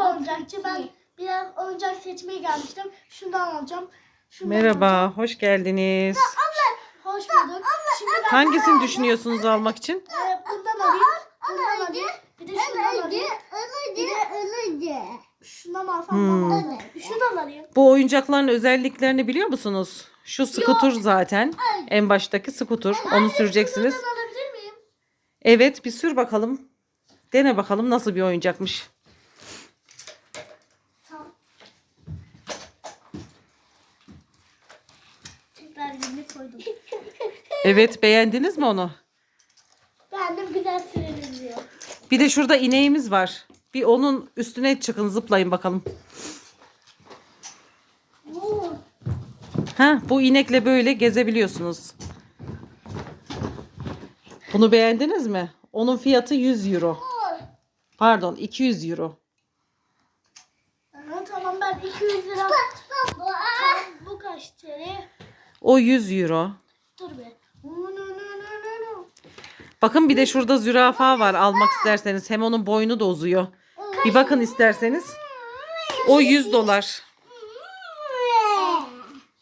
Merhaba oyuncakçı. Ben biraz oyuncak seçmeye gelmiştim. Şundan alacağım. Şundan alacağım. Merhaba, hoş geldiniz. Hoş bulduk. Şimdi ben Hangisini düşünüyorsunuz almak için? e, bundan alayım. Bundan alayım. Bir de şundan alayım. Şundan alsam Hmm. tamam. Şundan alayım. Bu oyuncakların özelliklerini biliyor musunuz? Şu skuter zaten. En baştaki skuter. Onu süreceksiniz. Alabilir miyim? Evet, bir sür bakalım. Dene bakalım nasıl bir oyuncakmış. Tamam. Yerine koydum. Evet, beğendiniz mi onu? Beğendim güzel sürelim diyor. Bir de şurada ineğimiz var. Bir onun üstüne çıkın, zıplayın bakalım. Oo. Ha, bu inekle böyle gezebiliyorsunuz. Bunu beğendiniz mi? Onun fiyatı 100 euro. Pardon, 200 euro. Aha, tamam ben 200 lira. Tamam, bu kaç TL? O 100 euro. Dur be. Bakın bir de şurada zürafa var almak isterseniz. Hem onun boynu da uzuyor. Bir bakın isterseniz. O 100 dolar.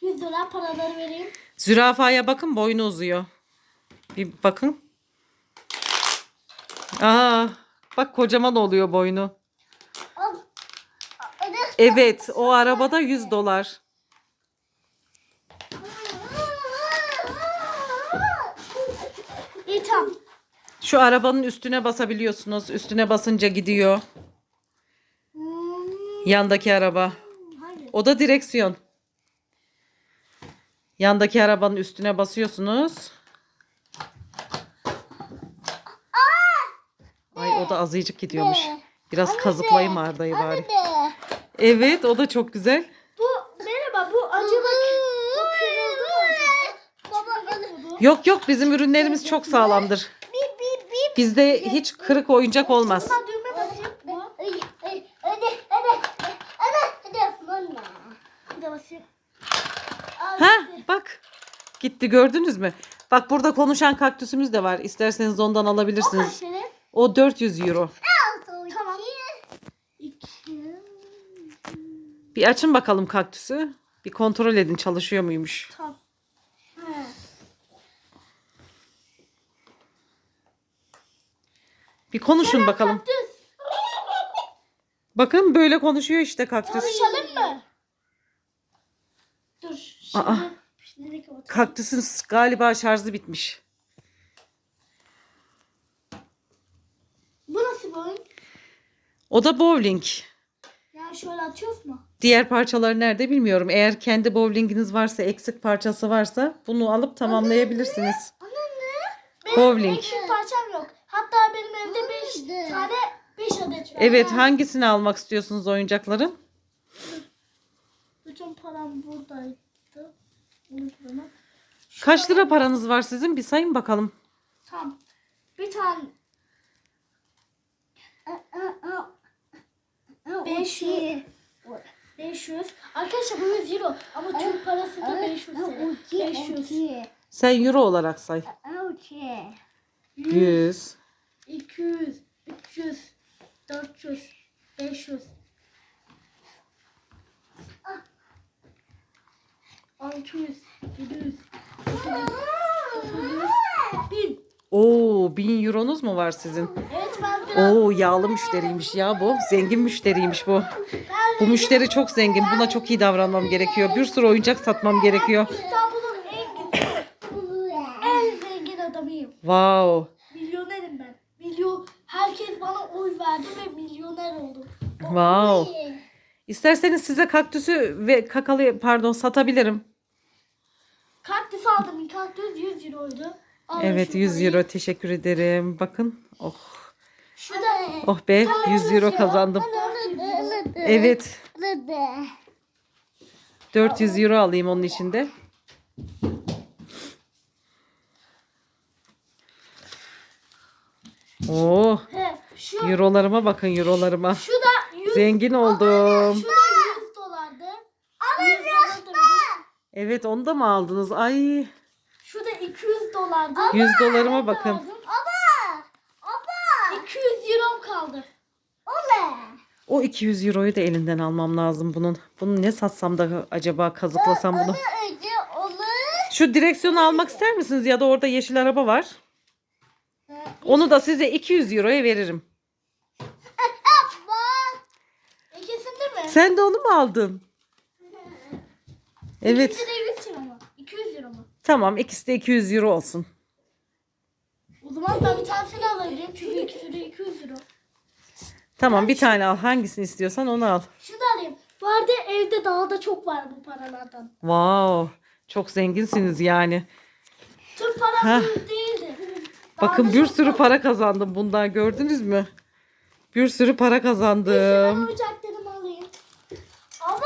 100 lira paraları vereyim. Zürafaya bakın boynu uzuyor. Bir bakın. Aa, bak kocaman oluyor boynu. Evet o arabada 100 dolar. Tamam. Şu arabanın üstüne basabiliyorsunuz. Üstüne basınca gidiyor. Hmm, Yandaki araba. O da direksiyon. Yandaki arabanın üstüne basıyorsunuz. Ay o da azıcık gidiyormuş. Biraz kazıklayayım Arda'yı bari. Evet o da çok güzel. Bu merhaba bu acaba bu kırıldı mı acaba? Baba Yok yok bizim ürünlerimiz çok sağlamdır. Bizde hiç kırık oyuncak olmaz. Ben düğme basayım. Bu. Ay, ay, Hadi hadi hadi hadi bana. Bir de basayım. Ha bak. Gitti gördünüz mü? Bak burada konuşan kaktüsümüz de var. İsterseniz ondan Kaç alabilirsiniz. TL? O 400 euro. Tamam. İki. Bir açın bakalım kaktüsü. Bir kontrol edin çalışıyor muymuş. Tamam. He. Bir konuşun bakalım. Kaktüs. Bakın böyle konuşuyor işte kaktüs. Konuşalım mı? Dur. Şimdi. Aa. Şimdi kapatalım. Kaktüsün galiba şarjı bitmiş. Bu nasıl bir oyun? O da bowling. Yani şöyle atıyoruz mu? Diğer parçaları nerede bilmiyorum. Eğer kendi bowlinginiz varsa, eksik parçası varsa bunu alıp tamamlayabilirsiniz. Benim Bowling. eksik parçam yok. Hatta benim evde 5 tane 5 adet var. Evet, hangisini almak istiyorsunuz oyuncakların? Bütün param buradaydı. Kaç lira paranız var sizin? Bir sayın bakalım. Tamam. Bir tane 500. 500. Arkadaşlar bu 100 euro. Ama Türk parası da 500 TL. 500. Sen euro olarak say. 100. 100. 200. 300. 400. 500. 600. 700. 800. 900. 1000. Oo, 1000 euronuz mu var sizin? Evet ben biraz Oo, yağlı müşteriymiş ya bu. Zengin müşteriymiş bu. Bu müşteri çok zengin. Buna çok iyi davranmam gerekiyor. Bir sürü oyuncak satmam gerekiyor. İstanbul'un en güzel, en zengin adamıyım. Wow. Milyon herkes bana oy verdi ve milyoner oldum. Wow. İsterseniz size kaktüsü ve kakalı pardon satabilirim. Kaktüs aldım. Kaktüs 100 euroydu. Al Evet şu 100 parayı. euro teşekkür ederim. Bakın. Oh. Şu da Oh be 100 euro kazandım. Evet 400 euro alayım onun içinde. Oh He, şu, eurolarıma bakın eurolarıma. şu da 100 Zengin oldum. Şu da 100 dolardı. 100 dolardı. Evet onu da mı aldınız? Ay Şu da 200 dolardı. 100 dolarıma bakın. Aldım. 200 euro kaldı. O 200 euroyu da elinden almam lazım bunun. Bunu ne satsam da acaba kazıklasam bunu. Önce olur. Şu direksiyonu almak ister misiniz? Ya da orada yeşil araba var. Onu da size 200 euroya veririm. İkisinde mi? Sen de onu mu aldın? Evet. İkisi de 100 euro mu? 200 euro mu? Tamam ikisi de 200 euro olsun. O zaman ben bir tanesini alabilirim çünkü ikisi de 200 euro. Tamam bir tane al. Hangisini istiyorsan onu al. Şunu alayım. Vardı evde daha da çok var bu paralardan. Wow. Çok zenginsiniz yani. Heh. parası değildi. Bakın bir sürü para kazandım bundan gördünüz mü? Bir sürü para kazandım. oyuncaklarımı alayım. Ama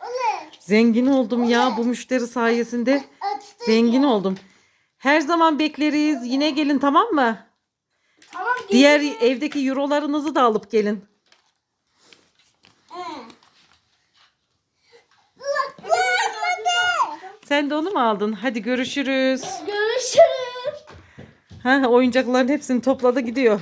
olur. Zengin oldum ya bu müşteri sayesinde. Zengin oldum. Her zaman bekleriz. Yine gelin tamam mı? Tamam Diğer gelirim. evdeki eurolarınızı da alıp gelin. Sen de onu mu aldın? Hadi görüşürüz. Görüşürüz. Ha, oyuncakların hepsini topladı gidiyor.